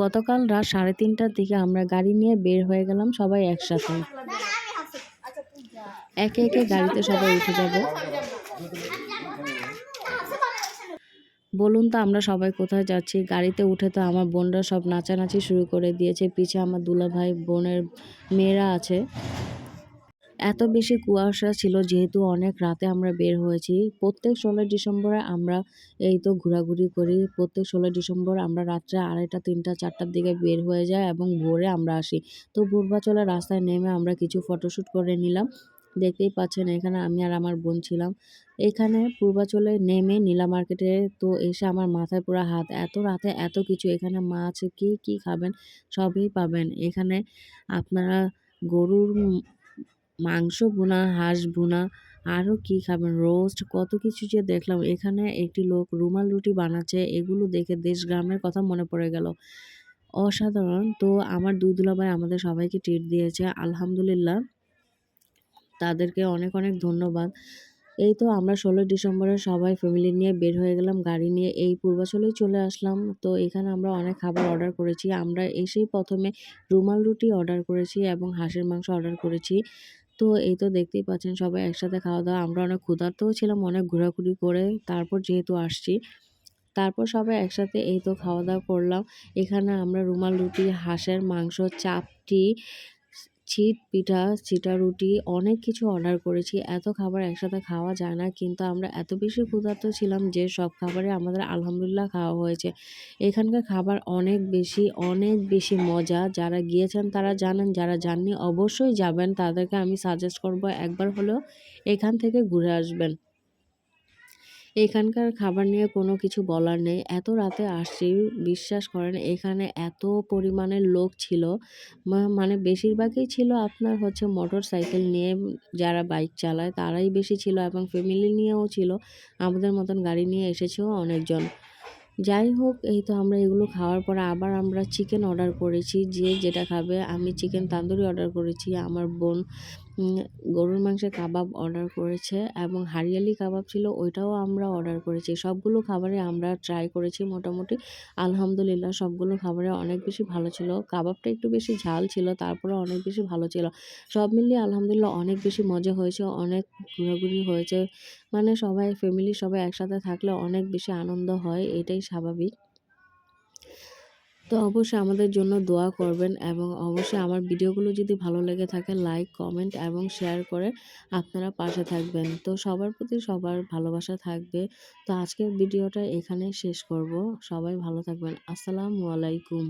গতকাল রাত সাড়ে তিনটার দিকে আমরা গাড়ি নিয়ে বের হয়ে গেলাম সবাই একসাথে। একে একে গাড়িতে সবাই উঠে যাব। বলুন তো আমরা সবাই কোথায় যাচ্ছি? গাড়িতে উঠে তো আমার বোনরা সব নাচানাচি শুরু করে দিয়েছে। পিছে আমার দুলাভাই, বোনের মেয়েরা আছে। এত বেশি কুয়াশা ছিল যেহেতু অনেক রাতে আমরা বের হয়েছি। প্রত্যেক ষোলোই ডিসেম্বরে আমরা এই তো ঘোরাঘুরি করি। প্রত্যেক ষোলোই ডিসেম্বর আমরা রাত্রে আড়াইটা, তিনটা, চারটার দিকে বের হয়ে যাই এবং ভোরে আমরা আসি। তো পূর্বাচলের রাস্তায় নেমে আমরা কিছু ফটোশ্যুট করে নিলাম। দেখতেই পাচ্ছেন এখানে আমি আর আমার বোন ছিলাম। এখানে পূর্বাচলে নেমে নীলা মার্কেটে তো এসে আমার মাথায় পুরো হাত। এত রাতে এত কিছু, এখানে মাছ কি কি খাবেন? সবই পাবেন। এখানে আপনারা গরুর মাংস বোনা হাঁস বোনা আরও কি খাবেন? রোস্ট কত কিছু যে দেখলাম। এখানে একটি লোক রুমাল রুটি বানাচ্ছে, এগুলো দেখে দেশ গ্রামের কথা মনে পড়ে গেল। অসাধারণ। তো আমার দুই দুলাভাই আমাদের সবাইকে ট্রিট দিয়েছে, আলহামদুলিল্লাহ। তাদেরকে অনেক অনেক ধন্যবাদ। এই তো আমরা ষোলোই ডিসেম্বরে সবাই ফ্যামিলি নিয়ে বের হয়ে গেলাম, গাড়ি নিয়ে এই পূর্বাচলেই চলে আসলাম। তো এখানে আমরা অনেক খাবার অর্ডার করেছি। আমরা এসেই প্রথমে রুমাল রুটি অর্ডার করেছি এবং হাঁসের মাংস অর্ডার করেছি। তো এই তো দেখতেই পাচ্ছেন সবাই একসাথে খাওয়া দাওয়া আমরা অনেক ক্ষুধার্তও ছিলাম, অনেক ঘোরাঘুরি করে তারপর যেহেতু আসছি, তারপর সবাই একসাথে এই তো খাওয়া দাওয়া করলাম। এখানে আমরা রুমাল, রুটি, হাঁসের মাংস, চাপটি ছিট পিঠা, চিটা রুটি, অনেক কিছু অর্ডার করেছি। এত খাবার একসাথে খাওয়া যায় না, কিন্তু আমরা এত বেশি ক্ষুধার্ত ছিলাম যে সব খাবারে আমাদের আলহামদুলিল্লাহ খাওয়া হয়েছে। এখানকার খাবার অনেক বেশি অনেক বেশি মজা। যারা গিয়েছেন তারা জানেন, যারা জাননি অবশ্যই যাবেন। তাদেরকে আমি সাজেস্ট করব একবার হলেও এখান থেকে ঘুরে আসবেন। এখানকার খাবার নিয়ে কোনো কিছু বলার নেই। এত রাতে আসছি বিশ্বাস করেন, এখানে এত পরিমাণের লোক ছিল। মানে বেশিরভাগই ছিল আপনার হচ্ছে মোটর সাইকেল নিয়ে যারা বাইক চালায়, তারাই বেশি ছিল এবং ফ্যামিলি নিয়েও ছিল। আমাদের মতন গাড়ি নিয়ে এসেছেও অনেকজন। যাই হোক, এই তো আমরা এগুলো খাওয়ার পরে আবার আমরা চিকেন অর্ডার করেছি। যে যেটা খাবে, আমি চিকেন তান্দুরি অর্ডার করেছি। আমার বোন গরুর মাংসের কাবাব অর্ডার করেছে এবং হারিয়ালি কাবাব ছিল ওইটাও আমরা অর্ডার করেছি। সবগুলো খাবারে আমরা ট্রাই করেছি মোটামুটি। আলহামদুলিল্লাহ সবগুলো খাবারে অনেক বেশি ভালো ছিল। কাবাবটা একটু বেশি ঝাল ছিল তারপরে অনেক বেশি ভালো ছিল। সব মিলিয়ে আলহামদুলিল্লাহ অনেক বেশি মজা হয়েছে, অনেক ঘোরাঘুরি হয়েছে। মানে সবাই ফ্যামিলি সবাই একসাথে থাকলে অনেক বেশি আনন্দ হয়, এটাই স্বাভাবিক। তো অবশ্যই আমাদের জন্য দোয়া করবেন এবং অবশ্যই আমার ভিডিওগুলো যদি ভালো লেগে থাকে লাইক কমেন্ট এবং শেয়ার করে আপনারা পাশে থাকবেন। তো সবার প্রতি সবার ভালোবাসা থাকবে। তো আজকের ভিডিওটা এখানে শেষ করব। সবাই ভালো থাকবেন। আসসালামু আলাইকুম।